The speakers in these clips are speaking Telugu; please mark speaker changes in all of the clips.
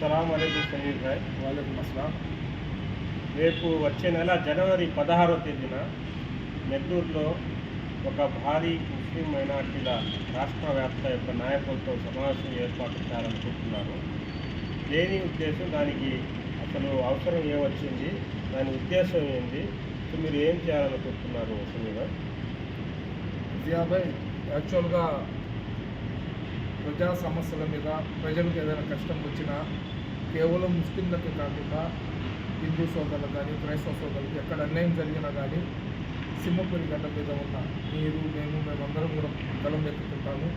Speaker 1: అస్సలం అలైకుం సమీర్ భాయ్
Speaker 2: వాళ్ళకు అస్సలాం.
Speaker 1: రేపు వచ్చే నెల జనవరి పదహారో తేదీన నెల్లూరులో ఒక భారీ ముస్లిం మైనార్టీల రాష్ట్ర వ్యాప్త యొక్క నాయకులతో సమావేశం ఏర్పాటు చేయాలనుకుంటున్నారు. దేని ఉద్దేశం దానికి అసలు అవసరం ఏమొచ్చింది దాని ఉద్దేశం ఏంది సో మీరు ఏం చేయాలనుకుంటున్నారు సమీర్ భాయ్
Speaker 2: యాక్చువల్గా ప్రజా సమస్యల మీద ప్రజలకు ఏదైనా కష్టం వచ్చినా కేవలం ముస్లింలకి కాకుండా హిందూ సోదరులకు కానీ క్రైస్తవ సోదరులకు ఎక్కడ అన్యాయం జరిగినా కానీ సింహపురి గడ్డ మీద ఉన్న మీరు మేము మేమందరం కూడా కలం ఎక్కుతుంటాము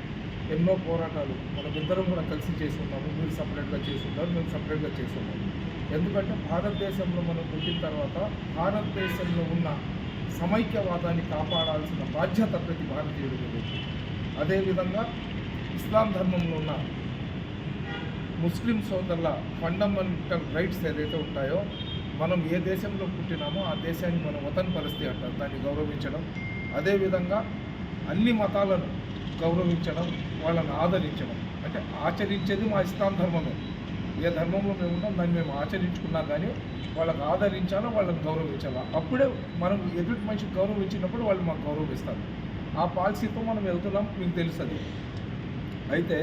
Speaker 2: ఎన్నో పోరాటాలు మనమిద్దరం కూడా కలిసి చేస్తున్నాము మీరు సపరేట్గా చేస్తుంటారు మేము సపరేట్గా చేస్తున్నాము ఎందుకంటే భారతదేశంలో మనం పుట్టిన తర్వాత భారతదేశంలో ఉన్న సమైక్యవాదాన్ని కాపాడాల్సిన బాధ్యత ప్రతి భారతీయుడి అదేవిధంగా ఇస్లాం ధర్మంలో ఉన్న ముస్లిం సోదరుల ఫండమెంటల్ రైట్స్ ఏదైతే ఉంటాయో మనం ఏ దేశంలో పుట్టినామో ఆ దేశాన్ని మనం వతన్ పరిస్థితి అంటారు. దాన్ని గౌరవించడం అదేవిధంగా అన్ని మతాలను గౌరవించడం వాళ్ళని ఆదరించడం. అంటే ఆచరించేది మా ఇస్లాం ధర్మమే. ఏ ధర్మంలో మేము ఉన్నాం దాన్ని మేము ఆచరించుకున్నా కానీ వాళ్ళకి ఆదరించాలా వాళ్ళని గౌరవించాలా? అప్పుడే మనం ఎదుటి మనిషికి గౌరవించినప్పుడు వాళ్ళు మాకు గౌరవిస్తారు. ఆ పాలసీతో మనం వెళ్తున్నాం మీకు తెలుసు అది. అయితే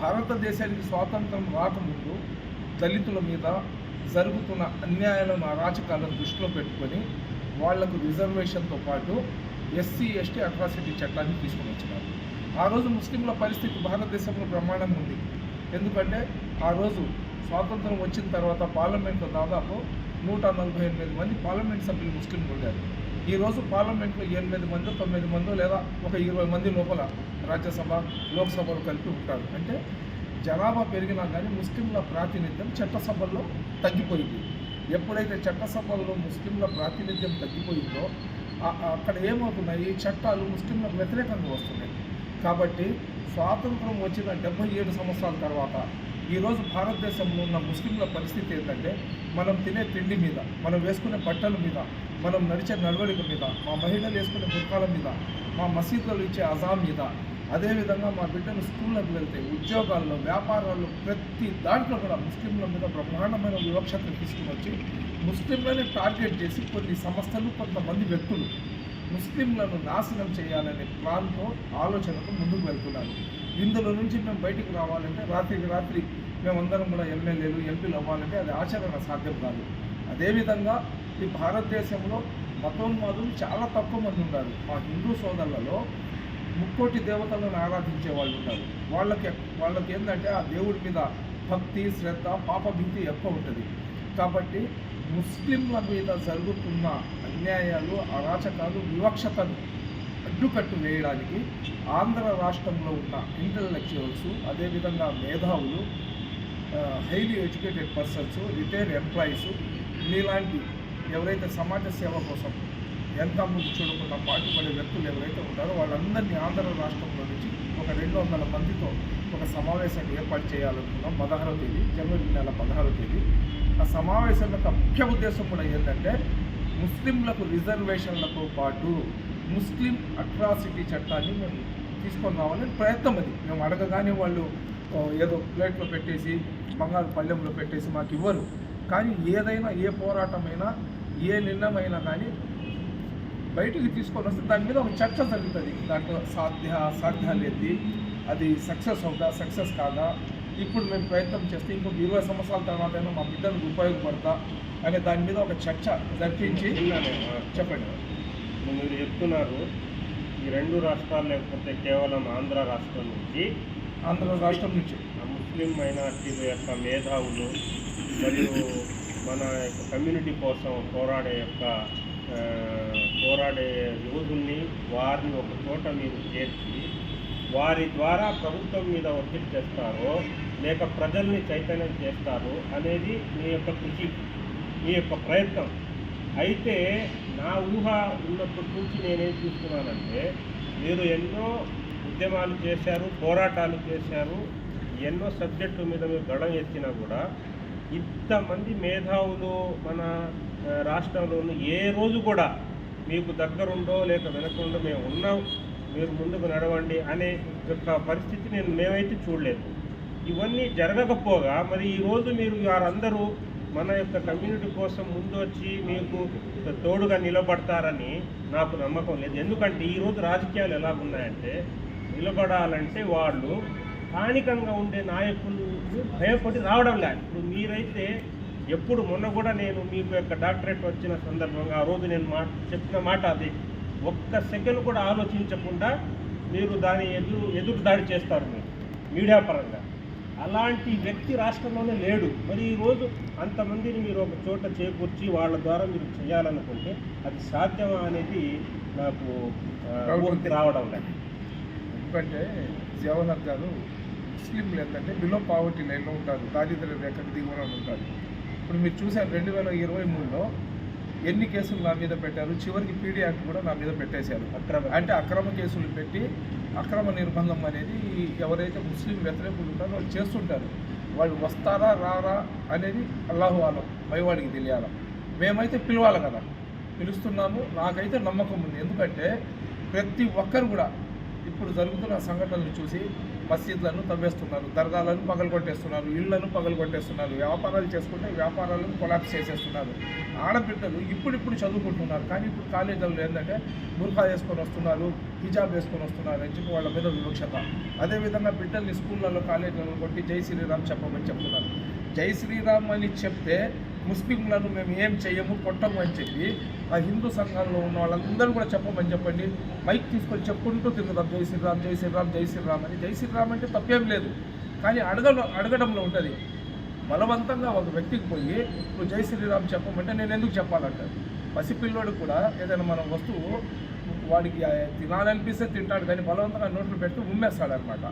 Speaker 2: భారతదేశానికి స్వాతంత్రం రాకముందు దళితుల మీద జరుగుతున్న అన్యాయాలను అరాచకాలను దృష్టిలో పెట్టుకొని వాళ్ళకు రిజర్వేషన్తో పాటు ఎస్సీ ఎస్టీ అట్రాసిటీ చట్టాన్ని తీసుకొని వచ్చినారు. ఆ రోజు ముస్లింల పరిస్థితి భారతదేశంలో బ్రహ్మాండంగా ఉంది. ఎందుకంటే ఆ రోజు స్వాతంత్రం వచ్చిన తర్వాత పార్లమెంట్లో దాదాపు నూట నలభై ఎనిమిది మంది పార్లమెంట్ సభ్యులు ముస్లింలు ఉండారు. ఈరోజు పార్లమెంట్లో ఎనిమిది మంది తొమ్మిది మంది లేదా ఒక ఇరవై మంది లోపల రాజ్యసభ లోక్సభలు కలిపి ఉంటారు. అంటే జనాభా పెరిగినా కానీ ముస్లింల ప్రాతినిధ్యం చట్టసభల్లో తగ్గిపోయింది. ఎప్పుడైతే చట్టసభల్లో ముస్లింల ప్రాతినిధ్యం తగ్గిపోయిందో అక్కడ ఏమవుతున్నాయి? చట్టాలు ముస్లింలకు వ్యతిరేకంగా వస్తున్నాయి. కాబట్టి స్వాతంత్రం వచ్చిన డెబ్బై ఏడు సంవత్సరాల తర్వాత ఈరోజు భారతదేశంలో ఉన్న ముస్లింల పరిస్థితి ఏంటంటే మనం తినే తిండి మీద మనం వేసుకునే బట్టల మీద మనం నడిచే నడవడిక మీద మా మహిళలు వేసుకునే బుర్కాల మీద మా మసీదులు ఇచ్చే అజాం మీద అదేవిధంగా మా బిడ్డలు స్కూళ్ళకి వెళ్తే ఉద్యోగాల్లో వ్యాపారాల్లో ప్రతి దాంట్లో కూడా ముస్లింల మీద బ్రహ్మాండమైన వివక్షత తీసుకుని వచ్చి ముస్లింలని టార్గెట్ చేసి కొన్ని సంస్థలు కొంతమంది వ్యక్తులు ముస్లింలను నాశనం చేయాలనే ప్లాన్తో ఆలోచనతో ముందుకు వెళ్తున్నారు. ఇందులో నుంచి మేము బయటికి రావాలంటే రాత్రికి రాత్రి మేమందరం కూడా ఎమ్మెల్యేలు ఎంపీలు అవ్వాలంటే అది ఆచరణ సాధ్యం కాదు. అదేవిధంగా ఈ భారతదేశంలో మతోన్మాదులు చాలా తక్కువ మంది ఉన్నారు. మా హిందూ సోదరులలో ముక్కోటి దేవతలను ఆరాధించే వాళ్ళు ఉన్నారు. వాళ్ళకి వాళ్ళకి ఏంటంటే ఆ దేవుడి మీద భక్తి శ్రద్ధ పాపభీతి ఎక్కువ ఉంటుంది. కాబట్టి ముస్లింల మీద జరుగుతున్న అన్యాయాలు అరాచకాలు వివక్షతను అడ్డుకట్టు వేయడానికి ఆంధ్ర రాష్ట్రంలో ఉన్న ఇంటలెక్చువల్స్ అదేవిధంగా మేధావులు highly educated persons retire employees మీలాంటి ఎవరైతే సమాజ సేవ కోసం ఎంత ముందు చూడకుండా పాటుపడే వ్యక్తులు ఎవరైతే ఉంటారో వాళ్ళందరినీ ఆంధ్ర రాష్ట్రంలో నుంచి ఒక రెండు వందల మందితో ఒక సమావేశాన్ని ఏర్పాటు చేయాలనుకున్నాం పదహారవ తేదీ జనవరి నెల పదహారవ తేదీ. ఆ సమావేశం యొక్క ముఖ్య ఉద్దేశం కూడా ఏంటంటే ముస్లింలకు రిజర్వేషన్లతో పాటు ముస్లిం అట్రాసిటీ చట్టాన్ని మేము తీసుకొని రావాలని ప్రయత్నం అది. మేము అడగగానే వాళ్ళు ఏదో ప్లేట్లో పెట్టేసి బంగారు పళ్ళెంలో పెట్టేసి మాకు ఇవ్వరు. కానీ ఏదైనా ఏ పోరాటమైనా ఏ నిర్ణయమైనా కానీ బయటికి తీసుకొని వస్తే దాని మీద ఒక చర్చ జరుగుతుంది. దాంట్లో సాధ్య అసాధ్యాలు ఏంటి అది సక్సెస్ అవుతా సక్సెస్ కాదా ఇప్పుడు మేము ప్రయత్నం చేస్తే ఇంకొక ఇరవై సంవత్సరాల తర్వాత అయినా మా బిడ్డలకు ఉపయోగపడతా అనే దాని మీద ఒక చర్చ జరిపించి. చెప్పండి
Speaker 1: మీరు చెప్తున్నారు ఈ రెండు రాష్ట్రాలు లేకపోతే కేవలం ఆంధ్ర రాష్ట్రం నుంచి
Speaker 2: ఆంధ్ర రాష్ట్రం నుంచి
Speaker 1: ముస్లిం మైనార్టీల యొక్క మేధావులు మరియు మన యొక్క కమ్యూనిటీ కోసం పోరాడే యొక్క పోరాడే యోధుల్ని వారిని ఒక చోట మీరు చేర్చి వారి ద్వారా ప్రభుత్వం మీద ఒత్తిడి చేస్తారో లేక ప్రజల్ని చైతన్యం చేస్తారు అనేది మీ యొక్క కృషి మీ యొక్క ప్రయత్నం. అయితే నా ఊహ ఉన్నప్పటి నుంచి నేనేం చూస్తున్నానంటే మీరు ఎన్నో ఉద్యమాలు చేశారు పోరాటాలు చేశారు ఎన్నో సబ్జెక్టు మీద మీరు గడం ఎత్తినా కూడా ఇంతమంది మేధావులు మన రాష్ట్రంలోనూ రాష్ట్రంలో ఏ రోజు కూడా మీకు దగ్గరుండో లేక వెనకుండో మేము ఉన్నాం. మీరు ముందుకు నడవండి అనే యొక్క పరిస్థితి నేను మేమైతే చూడలేదు. ఇవన్నీ జరగకపోగా మరి ఈరోజు మీరు వారందరూ మన యొక్క కమ్యూనిటీ కోసం ముందు వచ్చి మీకు తోడుగా నిలబడతారని నాకు నమ్మకం లేదు. ఎందుకంటే ఈరోజు రాజకీయాలు ఎలా ఉన్నాయంటే నిలబడాలంటే వాళ్ళు స్థానికంగా ఉండే నాయకులు భయపడి రావడం లేదు. ఇప్పుడు మీరైతే ఎప్పుడు మొన్న కూడా నేను మీకు యొక్క డాక్టరేట్ వచ్చిన సందర్భంగా ఆ రోజు నేను మా చెప్పిన మాట అది. ఒక్క సెకండ్ కూడా ఆలోచించకుండా మీరు దాని ఎదురు ఎదురు దాడి చేస్తారు మీరు మీడియా పరంగా. అలాంటి వ్యక్తి రాష్ట్రంలోనే లేడు. మరి ఈరోజు అంతమందిని మీరు ఒక చోట చేకూర్చి వాళ్ళ ద్వారా మీరు చేయాలనుకుంటే అది సాధ్యమా అనేది నాకు రావడం లేదు.
Speaker 2: ఎందుకంటే గారు ముస్లింలు ఏంటంటే బిలో పావర్టీ లైన్లో ఉంటారు. దారిద్ర్య రేఖకు దిగువన ఉంటారు. ఇప్పుడు మీరు చూసారు రెండు వేల ఇరవై మూడులో ఎన్ని కేసులు నా మీద పెట్టారు? చివరికి పీడీ యాక్ట్ కూడా నా మీద పెట్టేశారు.
Speaker 1: అక్రమ.
Speaker 2: అంటే అక్రమ కేసులు పెట్టి అక్రమ నిర్బంధం అనేది ఎవరైతే ముస్లిం వ్యతిరేకులు ఉంటారో వాళ్ళు చేస్తుంటారు. వాళ్ళు వస్తారా రారా అనేది అల్లాహు ఆలం పైవాడికి తెలియాలి. మేమైతే పిలవాలి కదా. పిలుస్తున్నాము. నాకైతే నమ్మకం ఉంది. ఎందుకంటే ప్రతి ఒక్కరు కూడా ఇప్పుడు జరుగుతున్న సంఘటనలు చూసి మసీద్లను తవ్వేస్తున్నారు దర్గాలను పగలగొట్టేస్తున్నారు ఇళ్ళను పగలగొట్టేస్తున్నారు వ్యాపారాలు చేసుకుంటే వ్యాపారాలను కొలాప్స్ చేసేస్తున్నారు. ఆడబిడ్డలు ఇప్పుడిప్పుడు చదువుకుంటున్నారు కానీ ఇప్పుడు కాలేజీల్లో ఏంటంటే బుర్ఖా వేసుకొని వస్తున్నారు హిజాబ్ వేసుకొని వస్తున్నారు అని చెప్పి వాళ్ళ మీద వివక్షత. అదేవిధంగా బిడ్డల్ని స్కూళ్ళల్లో కాలేజీలలో కొట్టి జై శ్రీరామ్ చెప్పమని చెప్తున్నారు. జై శ్రీరామ్ అని చెప్తే ముస్లింలను మేము ఏం చేయము కొట్టము అని చెప్పి ఆ హిందూ సంఘాల్లో ఉన్న వాళ్ళందరూ కూడా చెప్పమని చెప్పండి. మైక్ తీసుకొని చెప్పుకుంటూ తిరుగుతాం జై శ్రీరామ్ జై శ్రీరామ్ జై శ్రీరామ్ అని. జై శ్రీరామ్ అంటే తప్పేం లేదు. కానీ అడగ అడగడంలో ఉంటుంది. బలవంతంగా ఒక వ్యక్తికి పోయి నువ్వు జై శ్రీరామ్ చెప్పమంటే నేను ఎందుకు చెప్పాలంటారు పసిపిల్లోడు కూడా ఏదైనా మన వస్తువు వాడికి తినాలనిపిస్తే తింటాడు కానీ బలవంతంగా నోట్లు పెట్టి ఉమ్మేస్తాడు అనమాట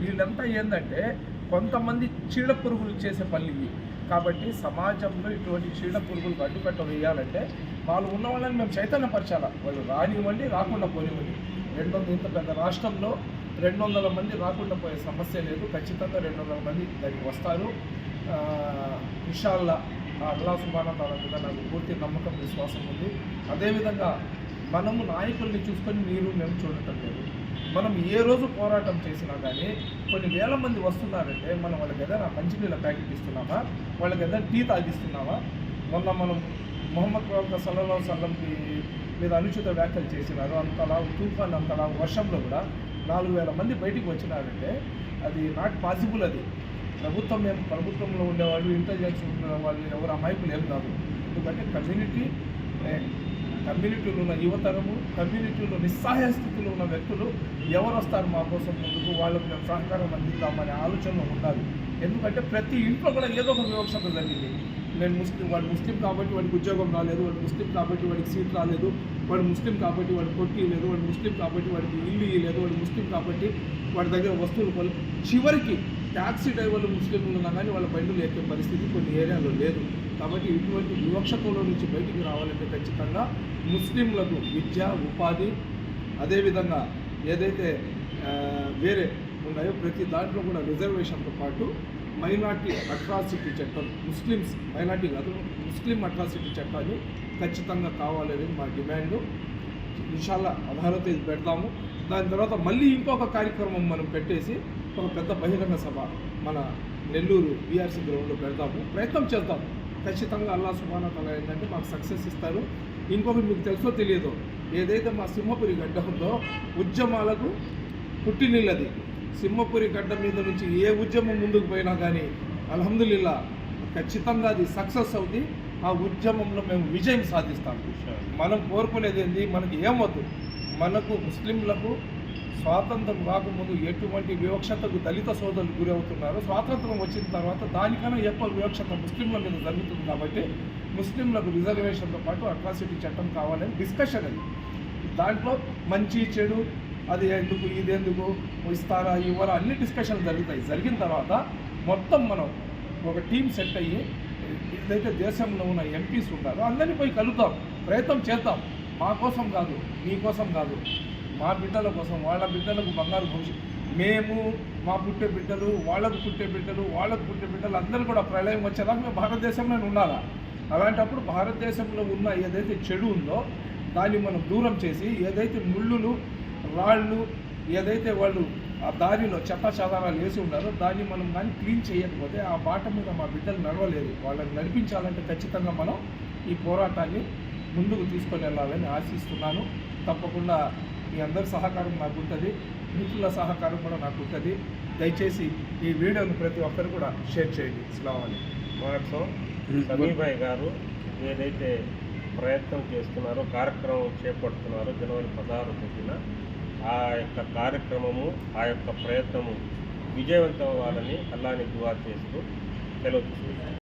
Speaker 2: వీళ్ళంతా ఏంటంటే కొంతమంది చీడ పురుగులు చేసే పనులు కాబట్టి సమాజంలో ఇటువంటి చీడ పురుగులకు అడ్డుకట్ట వేయాలంటే వాళ్ళు ఉన్న వాళ్ళని మేము చైతన్యపరచాలా? వాళ్ళు రానివ్వండి రాకుండా పోనివ్వండి. రెండు వందల ఇంత పెద్ద రాష్ట్రంలో రెండు వందల మంది రాకుండా పోయే సమస్య లేదు. ఖచ్చితంగా రెండు వందల మంది దానికి వస్తారు. ఆ, అల్లా సుబానా మీద నాకు పూర్తి నమ్మకం విశ్వాసం ఉంది. అదేవిధంగా మనము నాయకుల్ని చూసుకొని మీరు మేము చూడటం లేదు. మనం ఏ రోజు పోరాటం చేసినా కానీ కొన్ని వేల మంది వస్తున్నారంటే మనం వాళ్ళకి ఏదైనా మంచినీళ్ళ ప్యాకెట్ ఇస్తున్నామా? వాళ్ళకి ఏదైనా టీ తాగిస్తున్నామా? మొన్న మనం మొహమ్మద్ ప్రవక్త సల్లల్లాహు సల్లంకి మీద అనుచిత వ్యాఖ్యలు చేసినారు. అంతలా తూఫాన్ అంతలా వర్షంలో కూడా నాలుగు వేల మంది బయటికి వచ్చినారంటే అది నాట్ పాసిబుల్ అది. ప్రభుత్వం ఏం ప్రభుత్వంలో ఉండేవాళ్ళు ఇంటెలిజెన్స్ ఉన్న వాళ్ళు ఎవరు అమాయకులు ఏం కాదు. ఎందుకంటే కమ్యూనిటీ కమ్యూనిటీలో ఉన్న యువతరము కమ్యూనిటీలో నిస్సహాయ స్థితిలో ఉన్న వ్యక్తులు ఎవరు వస్తారు మా కోసం ముందుకు? వాళ్ళకు మేము సహకారం అందిద్దామనే ఆలోచనలో ఉండాలి. ఎందుకంటే ప్రతి ఇంట్లో కూడా ఏదో ఒక వివక్షత జరిగింది. నేను ముస్లిం వాడు ముస్లిం కాబట్టి వాడికి ఉద్యోగం రాలేదు వాడు ముస్లిం కాబట్టి వాడికి సీట్ రాలేదు వాడు ముస్లిం కాబట్టి వాడు కొట్టి లేదు వాడు ముస్లిం కాబట్టి వాడికి ఇల్లు ఇవ్వలేదు వాడు ముస్లిం కాబట్టి వాడి దగ్గర వస్తువులు కొలు చివరికి ట్యాక్సీ డ్రైవర్లు ముస్లింలు ఉన్నా కానీ వాళ్ళ బండ్లు ఎక్కే పరిస్థితి కొన్ని ఏరియాలో లేదు. కాబట్టి ఇటువంటి వివక్షతలో నుంచి బయటికి రావాలంటే ఖచ్చితంగా ముస్లింలకు విద్య ఉపాధి అదేవిధంగా ఏదైతే వేరే ఉన్నాయో ప్రతి దాంట్లో కూడా రిజర్వేషన్తో పాటు మైనార్టీ అట్రాసిటీ చట్టం ముస్లిమ్స్ మైనార్టీ కాదు ముస్లిం అట్రాసిటీ చట్టాన్ని ఖచ్చితంగా కావాలనేది మా డిమాండ్. ఇన్షాల్లా అధారత ఇది పెడతాము. దాని తర్వాత మళ్ళీ ఇంకొక కార్యక్రమం మనం పెట్టేసి ఒక పెద్ద బహిరంగ సభ మన నెల్లూరు బీఆర్సీ గ్రౌండ్లో పెడతాము. ప్రయత్నం చేద్దాము ఖచ్చితంగా అల్లా సుబానా తల ఏంటంటే మాకు సక్సెస్ ఇస్తారు. ఇంకొకటి మీకు తెలుసో తెలియదో ఏదైతే మా సింహపురి గడ్డ ఉందో ఉద్యమాలకు పుట్టినిల్లది సింహపురి గడ్డ మీద నుంచి ఏ ఉద్యమం ముందుకు పోయినా కానీ అల్హమ్దుల్లా ఖచ్చితంగా అది సక్సెస్ అవుతుంది ఆ ఉద్యమంలో మేము విజయం సాధిస్తాం. మనం కోరుకునేది ఏంది? మనకి ఏమొద్దు? మనకు ముస్లింలకు స్వాతంత్రం రాకముందు ఎటువంటి వివక్షతకు దళిత సోదరులు గురి అవుతున్నారు స్వాతంత్రం వచ్చిన తర్వాత దానికన్నా ఎక్కువ వివక్షత ముస్లింల మీద జరుగుతుంది కాబట్టి ముస్లింలకు రిజర్వేషన్తో పాటు అట్రాసిటీ చట్టం కావాలని డిస్కషన్ అది. దాంట్లో మంచి చెడు అది ఎందుకు ఇది ఎందుకు ఇస్తారా ఇవ్వరా అన్ని డిస్కషన్లు జరుగుతాయి. జరిగిన తర్వాత మొత్తం మనం ఒక టీం సెట్ అయ్యి ఏదైతే దేశంలో ఉన్న ఎంపీస్ ఉంటారో అందరినీ పోయి కలుద్దాం ప్రయత్నం చేద్దాం. మా కోసం కాదు మీ కోసం కాదు మా బిడ్డల కోసం వాళ్ళ బిడ్డలకు బంగారు భవిష్యత్తు మేము మా పుట్టే బిడ్డలు వాళ్ళకు పుట్టే బిడ్డలు వాళ్ళకు పుట్టే బిడ్డలు అందరూ కూడా ప్రళయం వచ్చేదాకా మేము భారతదేశంలోనే ఉండాలా? అలాంటప్పుడు భారతదేశంలో ఉన్న ఏదైతే చెడు ఉందో దాన్ని మనం దూరం చేసి ఏదైతే ముళ్ళులు రాళ్ళు ఏదైతే వాళ్ళు ఆ దారిలో చెత్త చెదారాలు వేసి ఉన్నారో దాన్ని మనం కానీ క్లీన్ చేయకపోతే ఆ బాట మీద మా బిడ్డలు నడవలేదు. వాళ్ళని నడిపించాలంటే ఖచ్చితంగా మనం ఈ పోరాటాన్ని ముందుకు తీసుకొని వెళ్ళాలని ఆశిస్తున్నాను. తప్పకుండా మీ అందరి సహకారం నాకు ఉంటుంది మిత్రుల సహకారం కూడా నాకు ఉంటుంది దయచేసి ఈ వీడియోని ప్రతి ఒక్కరు కూడా షేర్ చేయండి. ఇస్లాం
Speaker 1: మాటలో సమీభాయ్ గారు ఏదైతే ప్రయత్నం చేస్తున్నారో కార్యక్రమం చేపడుతున్నారో జనవరి పదహారు తేదీన ఆ యొక్క కార్యక్రమము ఆ యొక్క ప్రయత్నము విజయవంతం అవ్వాలని అల్లాని దువా చేస్తూ సెలవు